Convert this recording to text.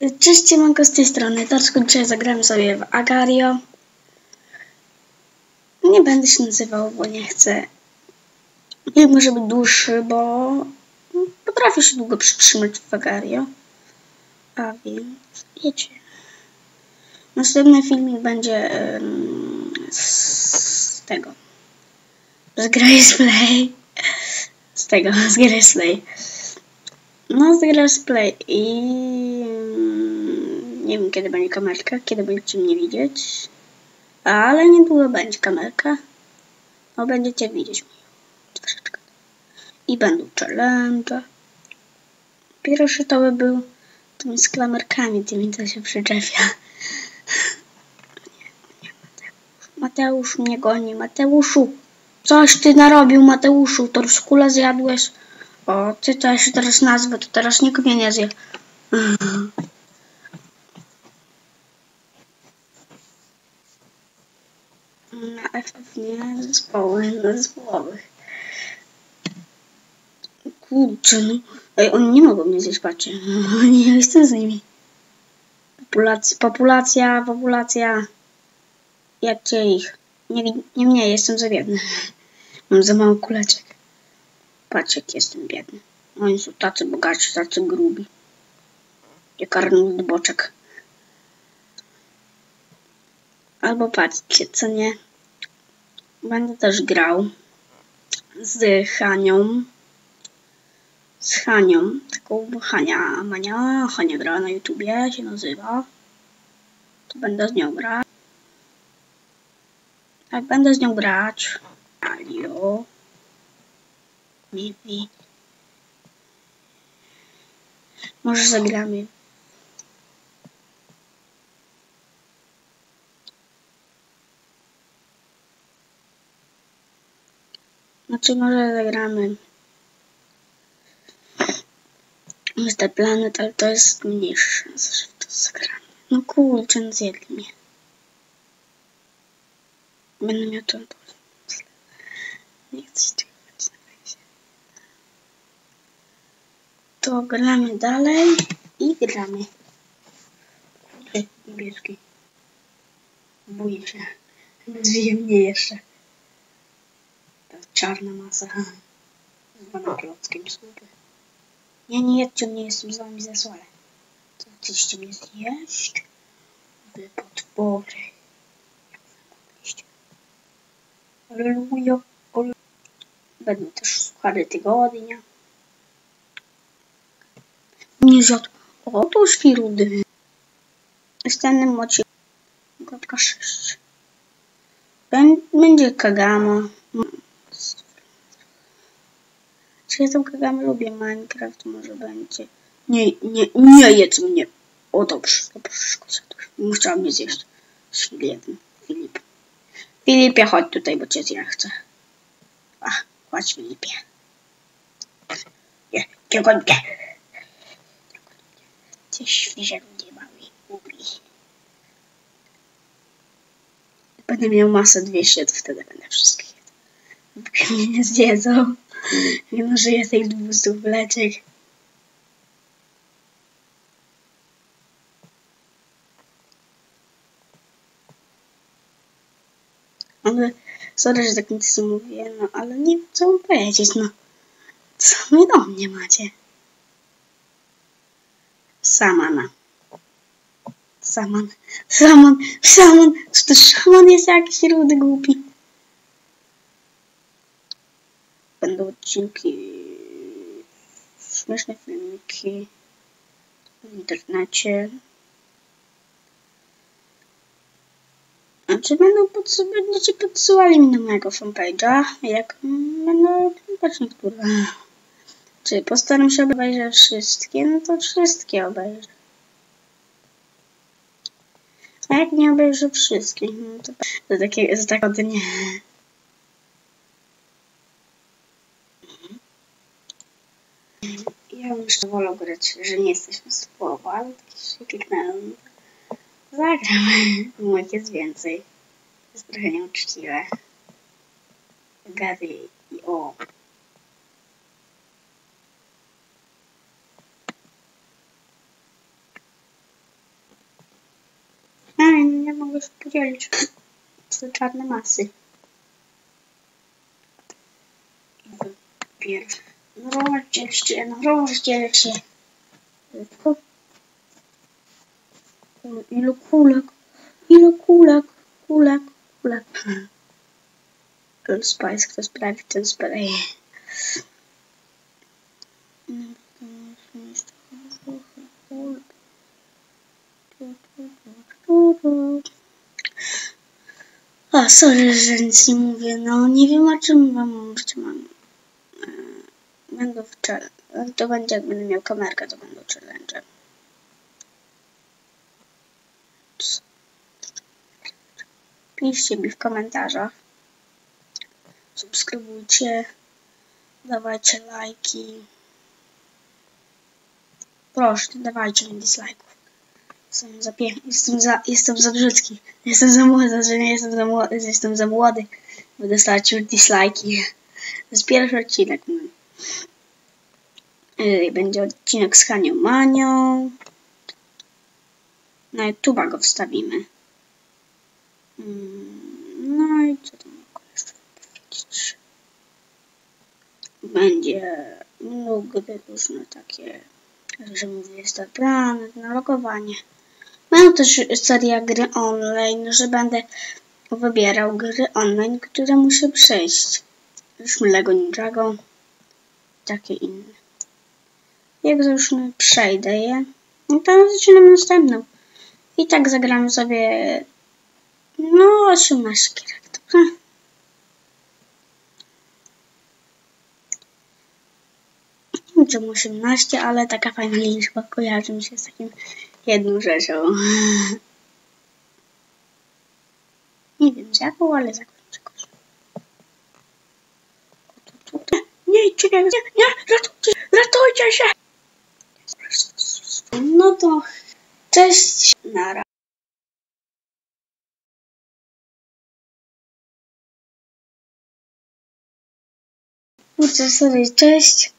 Cześć, siemanko z tej strony. Dlaczego dzisiaj zagramy sobie w Agario? Nie będę się nazywał, bo nie chcę. Film może być dłuższy, bo potrafię się długo przytrzymać w Agario. A więc wiecie. Następny filmik będzie em, z tego. Z Grace Play. Z tego, z Grace Play. No, z Grace Play i nie wiem kiedy będzie kamerka, kiedy będziecie mnie widzieć, ale niedługo będzie kamerka. No, będziecie widzieć mnie troszeczkę. I będą challenge. Pierwszy to by był tymi z klamerkami, tymi co się przyczepia. Mateusz. Mnie goni. Mateuszu, coś ty narobił, Mateuszu. To skula zjadłeś. O, ty się teraz nazwę, to teraz nikt mnie nie zje. Na FF nie, zespoły, zespołowych. Kurczę, no. Ej, oni nie mogą mnie zjeść, patrzcie. Nie, ja jestem z nimi. Populacja, populacja, populacja. Jadźcie ich. Nie, nie mnie, jestem za biedny. Mam za mało kuleczek. Patrz, jak jestem biedny. Oni są tacy bogaci, tacy grubi. Jak Arnold Boczek. Albo patrzcie, co nie. Będę też grał z Hanią. Z Hanią. Taką Hania Mania. Hania gra na YouTubie się nazywa. To będę z nią grać. Tak, będę z nią grać. Alio. Vivi. Może zagramy. Znaczy może zagramy Mr. Planet, ale to jest mniejsza szansa, że to zagramy. No kurczę, no zjedli mnie. Będę miał to Nie chcę się tego. To gramy dalej i gramy. Kurde, niebieski. Boję się. Zwie mnie jeszcze. Czarna masa. Zwana klockiem słupy. Nie, nie jedźcie mnie, jestem z wami zasłanę. Co, chcecie mnie zjeść? Wy potwory. Aleluja. Ale... Będą też suchary tygodnia. Nie zjadł. O, to świrudy. Następnym mocie. Gotka 6. Będzie Kagama. Czy ja tą Kagamę lubię? Minecraft może będzie. Nie, nie, nie jedz mnie. O, dobrze, dobrze. Chciałam mnie zjeść. Filip. Filip. Filipie, chodź tutaj, bo cię zja chcę. A, chodź Filipie. Nie, kiełkonkę. Cię świże ludzie mały, ubli. Będę miał masę 200, to wtedy będę wszystkich jadł. Mnie nie zjedzą. Mimo, że jest tych 200 wleczek. Ale, sorry, że tak nic mówię, no ale nie wiem co mam powiedzieć, no. Co wy do mnie macie? Samana. Saman. Saman. Saman. Czy to szaman jest jakiś rudy głupi? Będą odcinki, śmieszne filmiki w internecie. Czy będą podsy będziecie podsyłali mi na mojego fanpage'a, jak będę patrzeć niektóre. Czy postaram się obejrzeć wszystkie? No to wszystkie obejrzę. A jak nie obejrzę wszystkich, no to za takie, za tak. Ja jeszcze wolał grać, że nie jesteśmy z ale tak się kliknąłem. Zagram. Moich jest więcej. Jest trochę nieuczciwe. Gary i o. mogę się podzielić. Te czarne masy. Pierwszy. Rozdziel się, no rozdziel się. Tylko. Kul- Ilu kulek? Ilu kulek? Kulek, kulek. Old Spice, kto sprawi ten tu. O, sorry, że nic nie mówię. No, nie wiem o czym wam mówić mam. Challenge. To będzie, jak będę miał kamerkę, to będą challenge. Piszcie mi w komentarzach. Subskrybujcie. Dawajcie lajki. Proszę, dawajcie mi dislike'ów. Jestem za jestem za, jestem za brzydki. Jestem za młody, że nie jestem za młody, jestem za młody. Będę stać już dislike'i. To jest pierwszy odcinek Będzie odcinek z Hanią Manią. Na YouTube'a go wstawimy. Mm, No i co tam jeszcze powiedzieć? Będzie no, różne takie, że mówię, jest planet, na logowanie. Mam też serię gry online, że będę wybierał gry online, które muszę przejść. Już Lego Ninjago, takie inne. Jak już przejdę je, no to zaczynam następną. I tak zagramy sobie no 18 gierek, dobra? Wiem, 18, ale taka fajna liczba kojarzy mi się z takim jedną rzeczą. Nie wiem z jaką, ale zakończę go. Nie, czekaj, nie, nie, ratujcie, ratujcie się! No to cześć, nara. Kurczę, sorry, cześć.